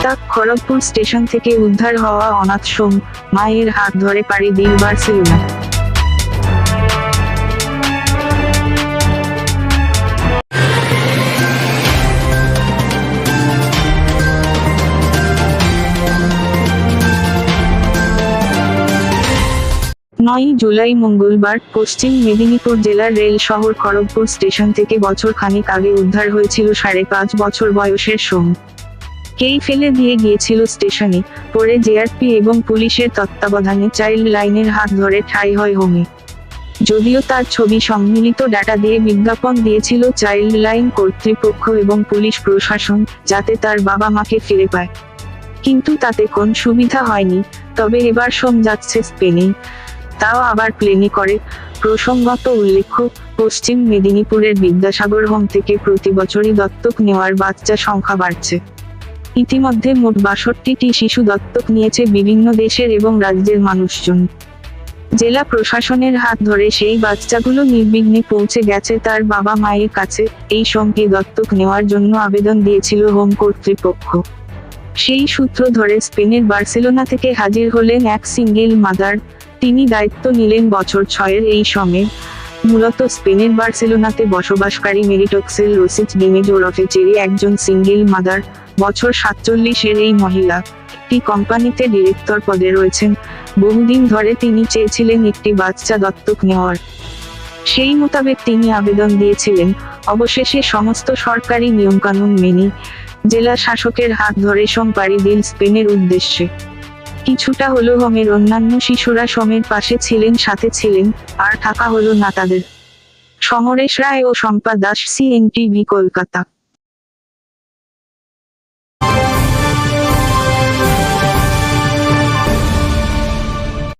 Kolkata Kharagpur station থেকে উদ্ধার হওয়া অনাথ সোম মায়ের হাত ধরে পাড়ি দিল বার্সেলোনা নয় জুলাই মঙ্গলবার পশ্চিম মেদিনীপুর জেলার রেল শহর খড়গপুর স্টেশন থেকে বছর খানিক আগে উদ্ধার হয়েছিল সাড়ে পাঁচ বছর বয়সের সোম। কেই ফেলে দিয়ে গিয়েছিল স্টেশনে, পরে জেআরপি এবং পুলিশের তত্ত্বাবধানে চাইল্ড লাইনের হাত ধরে ঠাঁই হয় হোমে। যদিও তার ছবি সম্মিলিত ডাটা দিয়ে বিজ্ঞাপন দিয়েছিল চাইল্ড লাইন কর্তৃপক্ষ এবং পুলিশ প্রশাসন, যাতে তার বাবা মাকে ফিরে পায়। কিন্তু তাতে কোন সুবিধা হয়নি, তবে এবার সোম যাচ্ছে স্পেনে। তাও আবার প্লেনে করে, প্রসঙ্গত উল্লেখ্য, পশ্চিম মেদিনীপুরের বিদ্যাসাগর হোম থেকে প্রতি বছরই দত্তক নেওয়ার বাচ্চা সংখ্যা বাড়ছে। ইতিমধ্যে মোট বাষট্টিটি শিশু দত্তক নিয়েছে বিভিন্ন দেশের এবং রাজ্যের মানুষজন। জেলা প্রশাসনের হাত ধরে সেই বাচ্চাগুলো নির্বিঘ্নে পৌঁছে গেছে তার বাবা মায়ের কাছে, এই সঙ্গে দত্তক নেওয়ার জন্য আবেদন দিয়েছিল হোম কর্তৃপক্ষ। সেই সূত্র ধরে স্পেনের বার্সেলোনা থেকে হাজির হলেন এক সিঙ্গেল মাদার। তিনি দায়িত্ব নিলেন বছর ছয়ের এই সময়ে। মূলত স্পেনের বার্সেলোনাতে বসবাসকারী মেরিটক্সেল রোসিচ ডিমেজ ওরফে চেরি একজন সিঙ্গেল মাদার, বছর সাতচল্লিশের এই মহিলা, একটি কোম্পানিতে ডিরেক্টর পদে রয়েছেন। বহুদিন ধরে তিনি চেয়েছিলেন একটি বাচ্চা দত্তক নেওয়ার। সেই মোতাবেক তিনি আবেদন দিয়েছিলেন। অবশেষে সমস্ত সরকারি নিয়মকানুন মেনে জেলা শাসকের হাত ধরে সোম পাড়ি দিন স্পেনের উদ্দেশ্যে। কিছুটা হলো হোমের অন্যান্য শিশুরা সমের পাশে ছিলেন, সাথে ছিলেন, আর থাকা হলো না তাদের সমরেশ রায় ও শম্পা দাস, সিএনটিভি, কলকাতা।